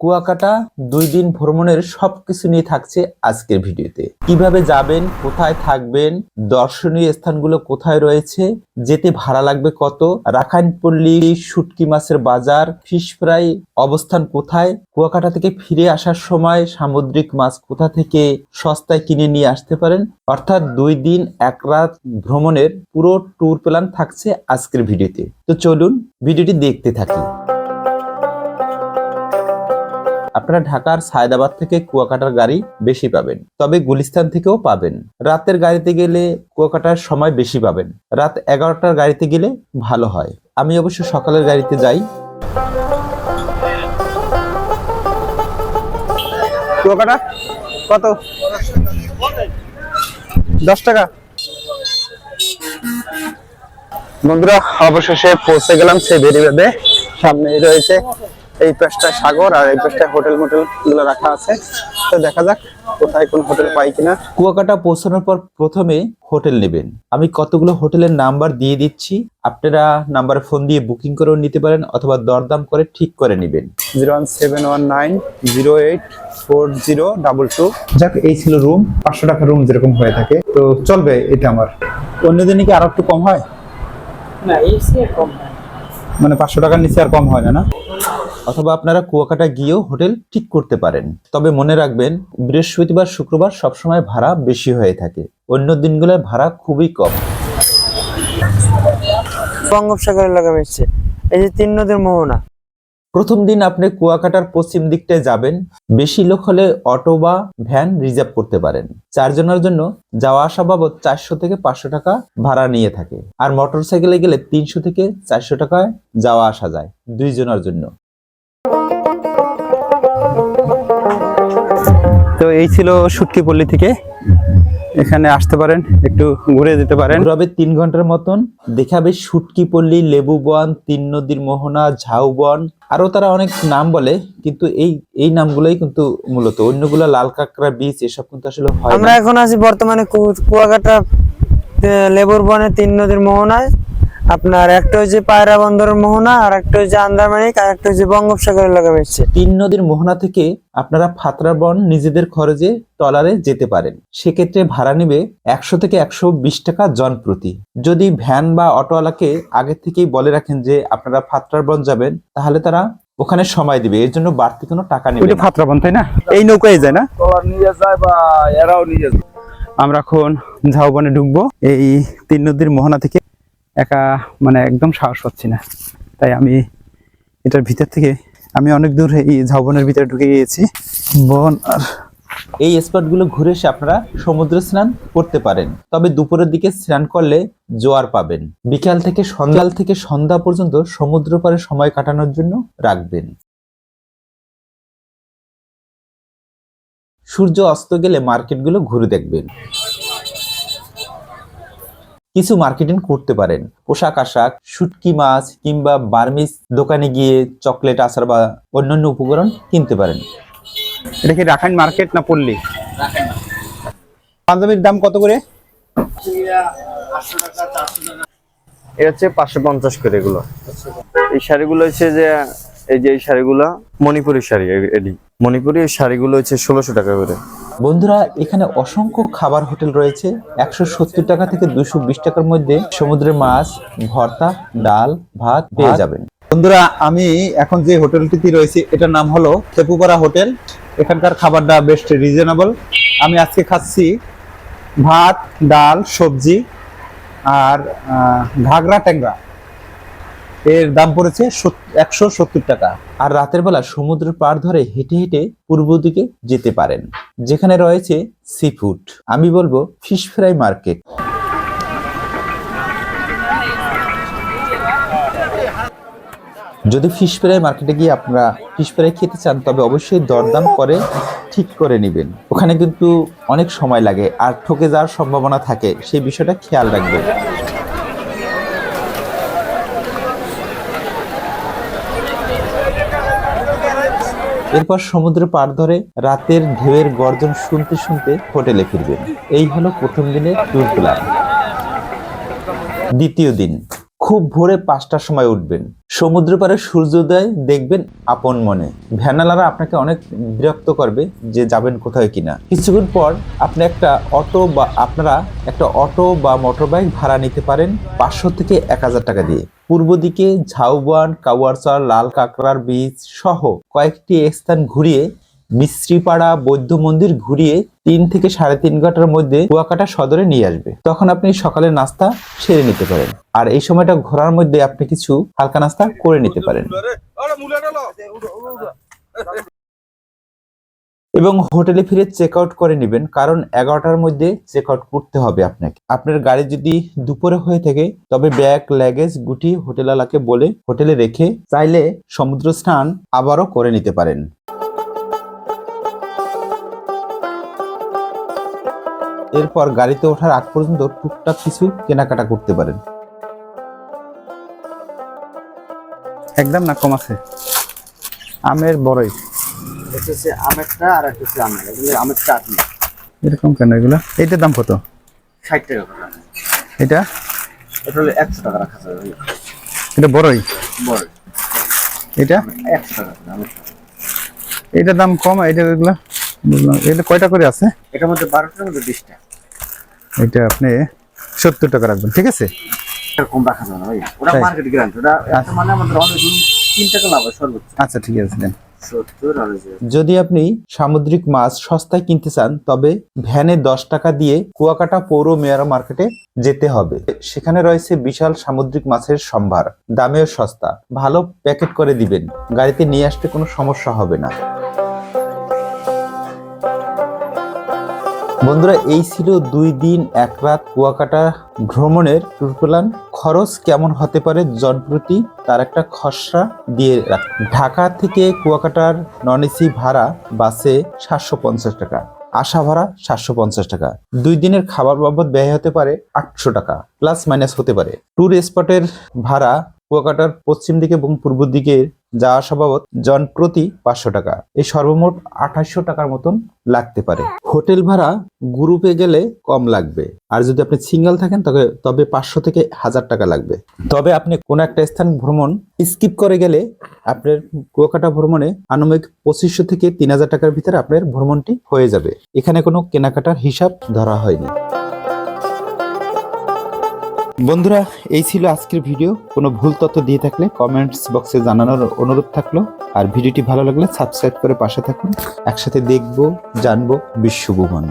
কুয়াকাটা দুই দিন ভ্রমণের সবকিছু নিয়ে থাকছে আজকের ভিডিওতে। কীভাবে যাবেন, কোথায় থাকবেন, দর্শনীয় স্থানগুলো কোথায় রয়েছে, যেতে ভাড়া লাগবে কত, রাখাইনপল্লী, শুটকি মাছের বাজার, ফিশ ফ্রাই অবস্থান কোথায়, কুয়াকাটা থেকে ফিরে আসার সময় সামুদ্রিক মাছ কোথা থেকে সস্তায় কিনে নিয়ে আসতে পারেন, অর্থাৎ দুই দিন এক রাত ভ্রমণের পুরো ট্যুর প্ল্যান থাকছে আজকের ভিডিওতে। তো চলুন ভিডিওটি দেখতে থাকি। আপনারা ঢাকার সায়দাবাদ থেকে কুয়াকাটার গাড়ি বেশি পাবেন, তবে গুলিস্তান থেকেও পাবেন। রাতের গাড়িতে গেলে কুয়াকাটার সময় বেশি পাবেন। রাত এগারোটার গাড়িতে গেলে ভালো হয়। আমি অবশ্য সকালের গাড়িতে যাই। কুয়াকাটা? কত? দশ টাকা। বন্ধুরা, অবশেষে পৌঁছে গেলাম সেই ভেরিবেদে। সামনে রয়েছে এই পাশটা সাগর আর এই পাশটা হোটেল মোটেলগুলো রাখা আছে। তো দেখা যাক কোথায় কোন হোটেল পাই কিনা। কুয়াকাটা পৌঁছানোর পর প্রথমে হোটেল নেবেন। আমি কতগুলো হোটেলের নাম্বার দিয়ে দিচ্ছি। আপনারা নাম্বার ফোন দিয়ে বুকিং করেও নিতে পারেন অথবা দরদাম করে ঠিক করে নেবেন। Zero one seven one nine zero eight four zero double two. যাক এই ছিল রুম। পাঁচশো টাকা রুম যেরকম হয়ে থাকে। তো চলবে এটা আমার। অন্যদিনে কি আরও একটু কম হয়? না চেয়ে কম হয়। মানে পাঁচশো টাকার নিচে আর কম হয় না না? অথবা আপনারা কুয়াকাটা গিয়েও হোটেল ঠিক করতে পারেন। তবে মনে রাখবেন, বৃহস্পতিবার, শুক্রবার সবসময় ভাড়া বেশি হয়ে থাকে। অন্য দিনগুলোর ভাড়া খুবই কম। বঙ্গোপসাগরের লাগা বেশি। এই যে তিন নদীর মোহনা। প্রথম দিন আপনি কুয়াকাটার পশ্চিম দিকটায় যাবেন, বেশি লোক হলে অটো বা ভ্যান রিজার্ভ করতে পারেন। চারজনের জন্য যাওয়া আসা বাবদ চারশো থেকে পাঁচশো টাকা ভাড়া নিয়ে থাকে। আর মোটর সাইকেলে গেলে তিনশো থেকে চারশো টাকায় যাওয়া আসা যায় দুইজনের জন্য। তো এই ছিল সুটকি পল্লী থেকে। এখানে আসতে পারেন একটু ঘুরে যেতে পারেন। রবে তিন ঘণ্টার মতন। দেখাবে সুটকি পল্লী লেবু বন তিন নদীর মোহনা ঝাউ বন। আরও তারা অনেক নাম বলে কিন্তু এই এই নামগুলোই কিন্তু মূলত। অন্যগুলো লাল কাঁকড়া বীজ এসব কিন্তু আসলে হয় আমরা না। এখন আছি বর্তমানে কুয়াকাটা লেবুর বনে তিন নদীর মোহনায়। আপনার একটা হচ্ছে পায়রা বন্দরের মোহনা আর একটা হচ্ছে আন্দারমানিক আর একটা হচ্ছে বঙ্গোপসাগরের লাগা বেশছে তিন নদীর মোহনা থেকে আপনারা ফাতরা বন নিজেদের খরচে ট্রলারে যেতে পারেন। সেক্ষেত্রে ভাড়া নেবে একশো থেকে একশো বিশ টাকা জন প্রতি যদি ভ্যান বা অটোওয়ালাকে আগে থেকেই বলে রাখেন যে আপনারা ফাতরার বন যাবেন তাহলে তারা ওখানে সময় দিবে। এর জন্য বাড়তি কোনো টাকা নেবে ওইটা না। ফাতরাবন তাই না? এই নৌকায় যায় না? নিয়ে যায় বা এরাও নিয়ে যায়। আমরা এখন ঝাউবনে ঢুকবো। এই তিন নদীর মোহনা থেকে একা মানে একদম সাহস পাচ্ছি না। তাই আমি এটার ভিতর থেকে আমি অনেক দূর এই ঝাউবনের ভিতরে ঢুকে গিয়েছি। বন আর এই স্পটগুলো ঘুরে এসে আপনারা সমুদ্র স্নান করতে পারেন। তবে দুপুরের দিকে স্নান করলে জোয়ার পাবেন। বিকাল থেকে সন্ধ্যাল থেকে সন্ধ্যা পর্যন্ত সমুদ্র পাড়ে সময় কাটানোর জন্য রাখবেন। সূর্য অস্ত গেলে মার্কেটগুলো ঘুরে দেখবেন। কিছু মার্কেটিং করতে পারেন। পোশাক, আশাক, শুটকি মাছ কিংবা বার্মিস দোকানে গিয়ে চকলেট, আচার বা অন্যান্য উপকরণ কিনতে পারেন। এটা কি রাখাইন মার্কেট না পল্লী? পাঞ্জাবির দাম কত করে? এটা হচ্ছে পাঁচশো পঞ্চাশ করে এগুলো। এই শাড়িগুলো হচ্ছে যে, এই যে এই শাড়িগুলো, মণিপুরি শাড়ি, এ- এডি মণিপুরি শাড়িগুলো হচ্ছে ষোলোশো টাকা করে। বন্ধুরা এখানে অসংখ্য খাবার হোটেল রয়েছে। একশো সত্তর টাকা থেকে দুশো বিশ টাকার মধ্যে সমুদ্রের মাছ ভর্তা ডাল ভাত পেয়ে যাবেন। বন্ধুরা আমি এখন যে হোটেলটিতে রয়েছি এটার নাম হলো থেপুপাড়া হোটেল। এখানকার খাবারটা বেস্ট রিজনেবল আমি আজকে খাচ্ছি ভাত ডাল সবজি আর ঘাগরা ট্যাংরা। এর দাম পড়েছে একশো সত্তর টাকা। আর রাতের বেলা সমুদ্রের পাড় ধরে হেঁটে হেঁটে পূর্ব দিকে যেতে পারেন, যেখানে রয়েছে সি ফুড আমি বলব ফিশ ফ্রাই মার্কেট যদি ফিশ ফ্রাই মার্কেটে গিয়ে আপনারা ফিশ ফ্রাই খেতে চান, তবে অবশ্যই দরদাম করে ঠিক করে নেবেন। ওখানে কিন্তু অনেক সময় লাগে, আর ঠকে যাওয়ার সম্ভাবনা থাকে, সেই বিষয়টা খেয়াল রাখবেন। এরপর সমুদ্র পার ধরে রাতের ঢেউয়ের গর্জন শুনতে শুনতে হোটেলে ফিরবেন। এই হলো প্রথম দিনের ট্যুর প্ল্যান দ্বিতীয় দিন, খুব ভোরে পাঁচটার সময় উঠবেন। সমুদ্র পাড়ে সূর্যোদয় দেখবেন আপন মনে। ভ্যানালারা আপনাকে অনেক বিরক্ত করবে যে যাবেন কোথায় কিনা। কিছুক্ষণ পর আপনি একটা অটো বা আপনারা একটা অটো বা মোটরবাইক ভাড়া নিতে পারেন পাঁচশো থেকে এক হাজার টাকা দিয়ে। পূর্ব দিকে ঝাউবান কাওয়ারচর লাল কাঁকড়ার বীজ সহ কয়েকটি স্থান ঘুরিয়ে মিস্ত্রিপাড়া বৌদ্ধ মন্দির ঘুরিয়ে তিন থেকে সাড়ে তিন ঘণ্টার মধ্যে কুয়াকাটা সদরে নিয়ে আসবে। তখন আপনি সকালে নাস্তা সেরে নিতে পারেন। আর এই সময়টা ঘোরার মধ্যে আপনি কিছু হালকা নাস্তা করে নিতে পারেন। এবং হোটেলে ফিরে চেক আউট করে নেবেন, কারণ এগারোটার মধ্যে চেক আউট করতে হবে আপনাকে। আপনার গাড়ি যদি দুপুরে হয়ে থাকে, তবে ব্যাগ ল্যাগেজ গুটি হোটেলওয়ালাকে বলে হোটেলে রেখে চাইলে সমুদ্র স্নান আবারও করে নিতে পারেন। এরপর গাড়িতে ওঠার আগ পর্যন্ত টুকটাক কিছু কেনাকাটা করতে পারেন। একদম না কম আছে। আমের বড়ই। এটা হচ্ছে আমেরটা আর একটা হচ্ছে আমের। এগুলো আমের চাটনি। এরকম কেন এগুলো? এইটার দাম কত? ষাট টাকা এটা? এটা হলো একশো টাকা রাখা যাবে। এটা বড়ই? বড় এটা? একশো টাকা এটার দাম কম এটা এগুলো? বুঝলাম। এটা কয়টা করে আছে? এটার মধ্যে বারোটার মধ্যে বিশটা। এটা আপনি সত্তর টাকা রাখবেন ঠিক আছে? এরকম রাখা যাবে না ভাই ওটা মার্কেট গ্রান্ট ওটা মানে আমাদের অনেক তিন টাকা লাভ হয় সর্বোচ্চ। আচ্ছা ঠিক আছে দেন। যদি আপনি সামুদ্রিক মাছ সস্তায় কিনতে চান, তবে ভ্যানে দশ টাকা দিয়ে কুয়াকাটা পৌর মেয়র মার্কেটে যেতে হবে। সেখানে রয়েছে বিশাল সামুদ্রিক মাছের সম্ভার, দামেও সস্তা। ভালো প্যাকেট করে দিবেন। গাড়িতে নিয়ে আসতে কোনো সমস্যা হবে না। বন্ধুরা, এই ছিল দুই দিন, এক রাত কুয়াকাটা ভ্রমণের ট্যুর প্ল্যান। খরচ কেমন হতে পারে জনপ্রতি? তার একটা খসড়া দিয়ে রাখ। ঢাকা থেকে কুয়াকাটার নন এসি ভাড়া বাসে সাতশো পঞ্চাশ টাকা, আশা ভাড়া সাতশো পঞ্চাশ টাকা। দুই দিনের খাবার বাবদ ব্যয় হতে পারে আটশো টাকা, প্লাস মাইনাস হতে পারে। ট্যুর স্পটের ভাড়া কুয়াকাটার পশ্চিম দিকে এবং পূর্ব দিকে আসা বাবদ জন প্রতি পাঁচশো টাকা। এই সর্বমোট আঠাশশো টাকার মতন লাগতে পারে। হোটেল ভাড়া গ্রুপে গেলে কম লাগবে। আর যদি আপনি সিঙ্গেল থাকেন, তবে তবে পাঁচশো থেকে হাজার টাকা লাগবে। তবে আপনি কোনো একটা স্থান ভ্রমণ স্কিপ করে গেলে আপনার কুয়াকাটা ভ্রমণে আনুমানিক পঁচিশশো থেকে তিন হাজার টাকার ভিতরে আপনার ভ্রমণটি হয়ে যাবে। এখানে কোনো কেনাকাটার হিসাব ধরা হয়নি। বন্ধুরা, এই ছিল আজকের ভিডিও। কোনো ভুল তথ্য দিয়ে থাকলে কমেন্টস বক্সে জানানোর অনুরোধ থাকল। আর ভিডিওটি ভালো লাগলে সাবস্ক্রাইব করে পাশে থাকুন। একসাথে দেখব, জানব, বিশ্বভুবন।